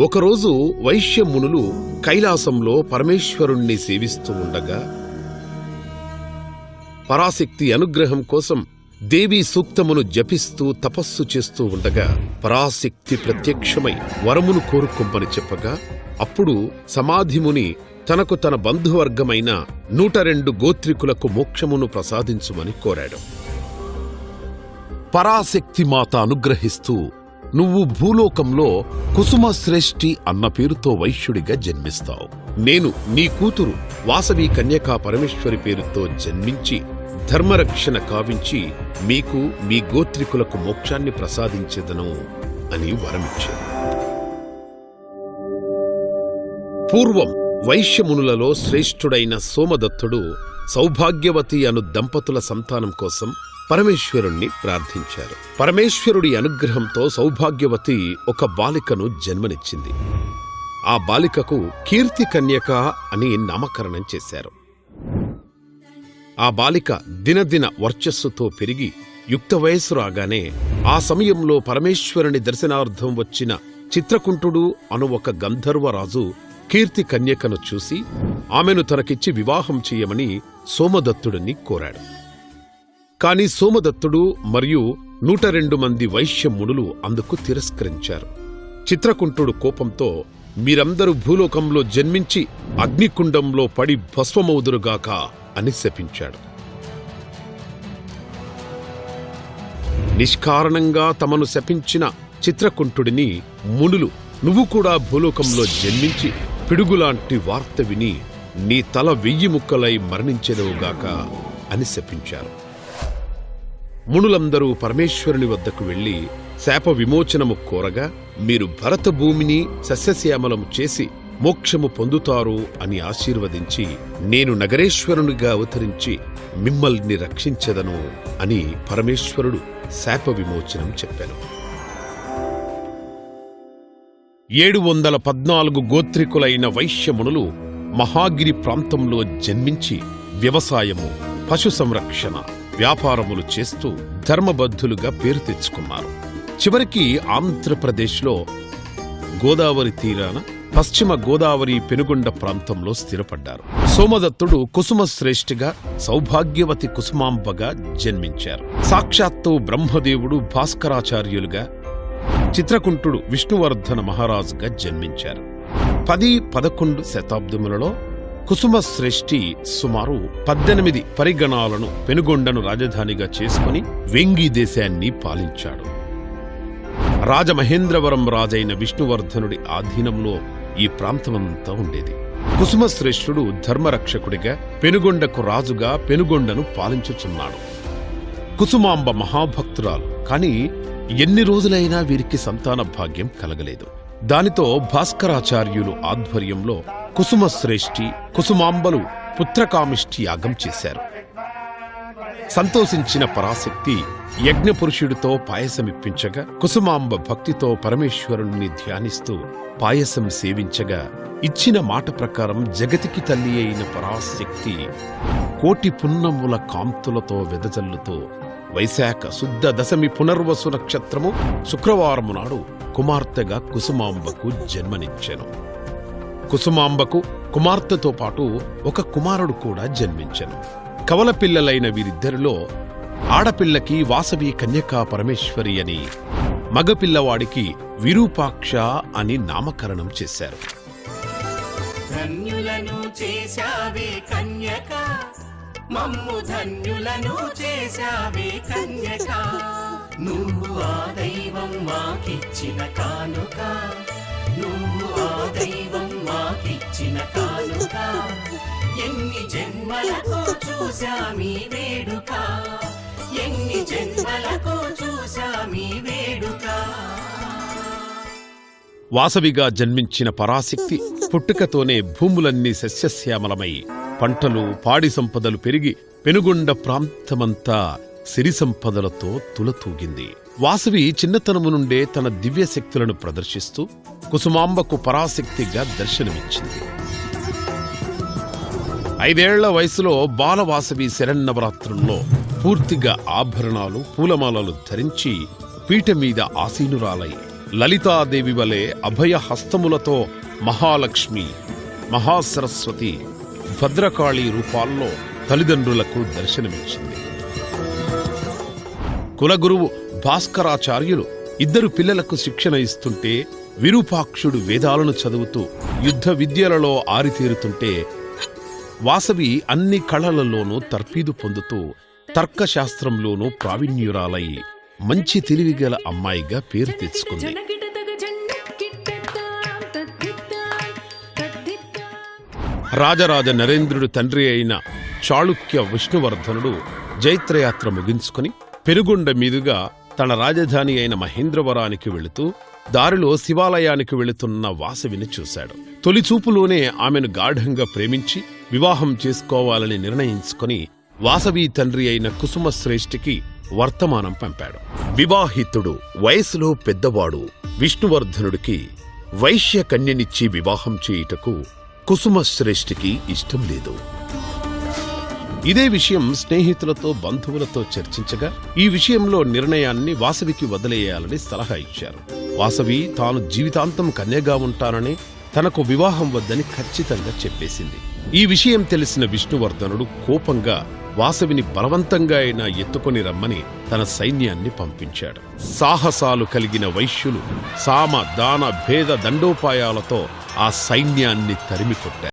ఒకరోజు వైశ్యమునులు కైలాసంలో పరమేశ్వరుణ్ణి సేవిస్తూ ఉండగా పరాశక్తి అనుగ్రహం కోసం దేవీ సూక్తమును జపిస్తూ తపస్సు చేస్తూ ఉండగా పరాశక్తి ప్రత్యక్షమై వరమును కోరుకుంపని చెప్పగా అప్పుడు సమాధిముని తనకు తన బంధువర్గమైన నూట రెండు గోత్రికులకు మోక్షమును ప్రసాదించుమని కోరాడు. పరాశక్తి మాత అనుగ్రహిస్తూ నువ్వు భూలోకంలో కుసుమశ్రేష్ఠి అన్న పేరుతో వైశ్యుడిగా జన్మిస్తావు. నేను నీ కూతురు వాసవి కన్యకా పరమేశ్వరి పేరుతో జన్మించి ధర్మరక్షణ కావించి మీకు మీ గోత్రికులకు మోక్షాన్ని ప్రసాదించేదను అని వరమిచ్చాను. పూర్వం వైశ్యమునులలో శ్రేష్ఠుడైన సోమదత్తుడు సౌభాగ్యవతి అను దంపతుల సంతానం కోసం పరమేశ్వరుణ్ణి ప్రార్థించారు. పరమేశ్వరుడి అనుగ్రహంతో సౌభాగ్యవతి ఒక బాలికను జన్మనిచ్చింది. ఆ బాలికకు కీర్తి కన్యక అని నామకరణం చేశారు. ఆ బాలిక దినదిన వర్చస్సుతో పెరిగి యుక్త వయస్సు రాగానే ఆ సమయంలో పరమేశ్వరుని దర్శనార్థం వచ్చిన చిత్రకుంటుడు అను ఒక గంధర్వరాజు కీర్తి కన్యకను చూసి ఆమెను తనకిచ్చి వివాహం చేయమని సోమదత్తుడిని కోరాడు. కాని సోమదత్తుడు మరియు నూట రెండు మంది వైశ్యమునులు అందుకు తిరస్కరించారు. చిత్రకుంటుడు కోపంతో మీరందరూ భూలోకంలో జన్మించి అగ్నికుండంలో పడి భస్మమౌదురుగాక అని శపించాడు. నిష్కారణంగా తమను శపించిన చిత్రకుంటుడిని మునులు నువ్వు కూడా భూలోకంలో జన్మించి పిడుగులాంటి వార్త విని నీ తల వెయ్యి ముక్కలై మరణించెదవుగాక అని శపించారు. మునులందరూ పరమేశ్వరుని వద్దకు వెళ్ళి శాప విమోచనము కోరగా మీరు భరత భూమిని సస్యశ్యామలము చేసి మోక్షము పొందుతారు అని ఆశీర్వదించి నేను నగరేశ్వరునిగా అవతరించి మిమ్మల్ని రక్షించదను అని పరమేశ్వరుడు శాప విమోచనం చెప్పాను. ఏడు వందల పద్నాలుగు గోత్రికులైన వైశ్యమునులు మహాగిరి ప్రాంతంలో జన్మించి వ్యవసాయము పశు సంరక్షణ వ్యాపారములు చేస్తూ ధర్మబద్ధులుగా పేరు తెచ్చుకున్నారు. చివరికి ఆంధ్రప్రదేశ్లో గోదావరి తీరాన పశ్చిమ గోదావరి పెనుగొండ ప్రాంతంలో స్థిరపడ్డారు. సోమదత్తుడు కుసుమ శ్రేష్ఠిగా సౌభాగ్యవతి కుసుమాంబగా జన్మించారు. సాక్షాత్తు బ్రహ్మదేవుడు భాస్కరాచార్యులుగా చిత్రకుంటుడు విష్ణువర్ధన మహారాజుగా జన్మించారు. పది పదకొండు శతాబ్దములలో కుసుమశ్రేష్ఠి సుమారు పద్దెనిమిది పరిగణాలను పెనుగొండను రాజధానిగా చేసుకుని వెంగి దేశాన్ని పాలించాడు. రాజమహేంద్రవరం రాజైన విష్ణువర్ధనుడి ఆధీనంలో ఈ ప్రాంతమంతా ఉండేది. కుసుమశ్రేష్ఠుడు ధర్మరక్షకుడిగా పెనుగొండకు రాజుగా పెనుగొండను పాలించుచున్నాడు. కుసుమాంబ మహాభక్తురాలు. కాని ఎన్ని రోజులైనా వీరికి సంతాన భాగ్యం కలగలేదు. దానితో భాస్కరాచార్యులు ఆధ్వర్యంలో కుసుమశ్రేష్ఠి కుసుమాంబలు పుత్రకామిష్ఠి యాగం చేశారు. సంతోషించిన పరాశక్తి యజ్ఞపురుషుడితో పాయసమిప్పించగా కుసుమాంబ భక్తితో పరమేశ్వరుణ్ణి ధ్యానిస్తూ పాయసం సేవించగా ఇచ్చిన మాట ప్రకారం జగతికి తల్లి అయిన పరాశక్తి కోటి పున్నముల కాంతులతో వెదజల్లుతూ వైశాఖ శుద్ధ దశమి పునర్వసు నక్షత్రము శుక్రవారము నాడు కుమార్తెగా కుసుమాంబకు జన్మనిచ్చెను. కుసుమాంబకు కుమార్తెతో పాటు ఒక కుమారుడు కూడా జన్మించెను. కవల పిల్లలైన వీరిద్దరిలో ఆడపిల్లకి వాసవి కన్యకా పరమేశ్వరి అని మగపిల్లవాడికి విరూపాక్ష అని నామకరణం చేశారు. కన్యకా. మమ్ము ధన్యులను చేశావే కన్యక. నువ్వు ఆ దైవం మాకిచ్చిన కానుక. నువ్వు ఆ దైవం మాకిచ్చిన కానుక. ఎన్ని జన్మలకో చూశామీ వేడుక. ఎన్ని జన్మలకో చూశామీ వేడుక. వాసవిగా జన్మించిన పరాశక్తి పుట్టుకతోనే భూములన్నీ సస్యశ్యామలమై పంటలు పాడి సంపదలు పెరిగి పెనుగొండ ప్రాంతమంతా సిరి సంపదలతో తులతూగింది. వాసవి చిన్నతనము నుండే తన దివ్యశక్తులను ప్రదర్శిస్తూ కుసుమాంబకు పరాశక్తిగా దర్శనమిచ్చింది. ఐదేళ్ళ వయసులో బాలవాసవి శరన్నవరాత్రుల్లో పూర్తిగా ఆభరణాలు పూలమాలలు ధరించి పీట మీద ఆసీనురాలై లలితాదేవి వలె అభయ హస్తములతో మహాలక్ష్మి మహాసరస్వతి భద్రకాళి రూపాల్లో తల్లిదండ్రులకు దర్శనమిచ్చింది. కులగురువు భాస్కరాచార్యులు ఇద్దరు పిల్లలకు శిక్షణ ఇస్తుంటే విరూపాక్షుడు వేదాలను చదువుతూ యుద్ధ విద్యలలో ఆరితేరుతుంటే వాసవి అన్ని కళలలోనూ తర్ఫీదు పొందుతూ తర్కశాస్త్రంలోనూ ప్రావీణ్యురాలై మంచి తెలివిగల అమ్మాయిగా పేరు తెచ్చుకుంది. రాజరాజ నరేంద్రుడు తండ్రి అయిన చాళుక్య విష్ణువర్ధనుడు జైత్రయాత్ర ముగించుకుని పెరుగుండ మీదుగా తన రాజధాని అయిన మహేంద్రవరానికి వెళుతూ దారిలో శివాలయానికి వెళుతున్న వాసవిని చూశాడు. తొలిచూపులోనే ఆమెను గాఢంగా ప్రేమించి వివాహం చేసుకోవాలని నిర్ణయించుకొని వాసవి తండ్రి అయిన కుసుమశ్రేష్ఠికి వర్తమానం పంపాడు. వివాహితుడు వయసులో పెద్దవాడు విష్ణువర్ధనుడికి వైశ్య కన్యనిచ్చి వివాహం చేయుటకు కుసుమ శ్రేష్ఠికి ఇష్టం లేదు. ఇదే విషయం స్నేహితులతో బంధువులతో చర్చించగా ఈ విషయంలో నిర్ణయాన్ని వాసవికి వదిలేయాలని సలహా ఇచ్చారు. వాసవి తాను జీవితాంతం కన్యగా ఉంటానని తనకు వివాహం వద్దని ఖచ్చితంగా చెప్పేసింది. ఈ విషయం తెలిసిన విష్ణువర్ధనుడు కోపంగా వాసవిని బలవంతంగా అయినా ఎత్తుకొని రమ్మని తన సైన్యాన్ని పంపించాడు. సాహసాలు కలిగిన వైశ్యులు సామ దాన భేద దండోపాయాలతో ఆ సైన్యాన్ని తరిమికొట్టారు.